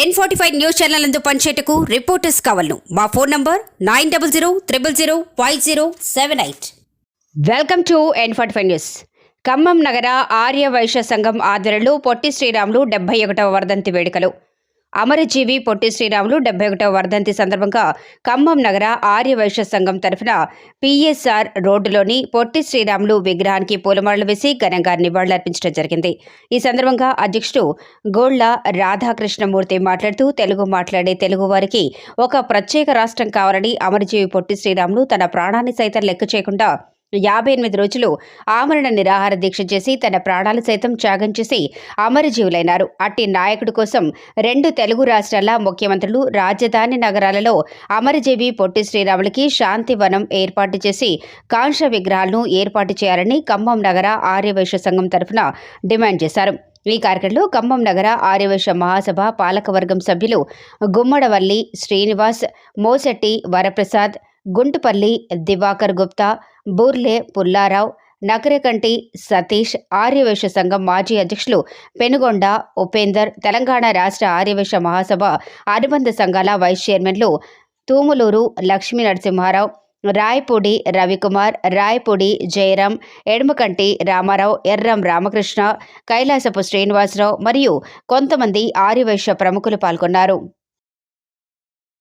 N forty five news channel అందు పనిచేయటకు reporters కావాలను. మా phone number nine double zero triple zero five zero seven eight welcome to N forty five news Khammam నగర ఆర్య వైశ్య సంఘం ఆధ్వర్యంలో పొట్టి శ్రీరాములు డెబ్బై ఒకటవ వర్ధంతి వేడుకలు. అమరజీవి పొట్టి శ్రీరాములు డెబ్బై ఒకటవ వర్ధంతి సందర్భంగా ఖమ్మం నగర ఆర్య వైశ్య సంఘం తరఫున పిఎస్ఆర్ రోడ్డులోని పొట్టి శ్రీరాములు విగ్రహానికి పూలమాలలు వేసి ఘనంగా నివాళులర్పించడం జరిగింది. ఈ సందర్భంగా అధ్యక్షుడు గోళ్ళ రాధాకృష్ణమూర్తి మాట్లాడుతూ తెలుగు మాట్లాడే తెలుగు వారికి ఒక ప్రత్యేక రాష్ట్రం కావాలని అమరజీవి పొట్టి శ్రీరాములు తన ప్రాణాన్ని సైతం లెక్క చేయకుండా యాభై ఎనిమిది రోజులు ఆమరణ నిరాహార దీక్ష చేసి తన ప్రాణాలు సైతం త్యాగం చేసి అమరజీవులైనారు. అట్టి నాయకుడి కోసం రెండు తెలుగు రాష్ట్రాల ముఖ్యమంత్రులు రాజధాని నగరాలలో అమరజీవి పొట్టి శ్రీరాములకి శాంతివనం ఏర్పాటు చేసి కాంక్ష విగ్రహాలను ఏర్పాటు చేయాలని ఖమ్మం నగర ఆర్యవైశ్య సంఘం తరఫున డిమాండ్ చేశారు. ఈ కార్యక్రమంలో ఖమ్మం నగర ఆర్యవైశ్య మహాసభ పాలకవర్గం సభ్యులు గుమ్మడవల్లి శ్రీనివాస్ మోసెట్టి వరప్రసాద్ గుంటుపల్లి దివాకర్ గుప్తా బూర్లే పుల్లారావు నకరకంటి సతీష్ ఆర్యవైశ్య సంఘం మాజీ అధ్యక్షులు పెనుగొండ ఉపేందర్ తెలంగాణ రాష్ట్ర ఆర్యవైశ్య మహాసభ అనుబంధ సంఘాల వైస్ చైర్మన్లు తూములూరు లక్ష్మీ నరసింహారావు రాయపూడి రవికుమార్ రాయపూడి జయరాం ఎడమకంటి రామారావు ఎర్రం రామకృష్ణ కైలాసపు శ్రీనివాసరావు మరియు కొంతమంది ఆర్యవైశ్య ప్రముఖులు పాల్గొన్నారు.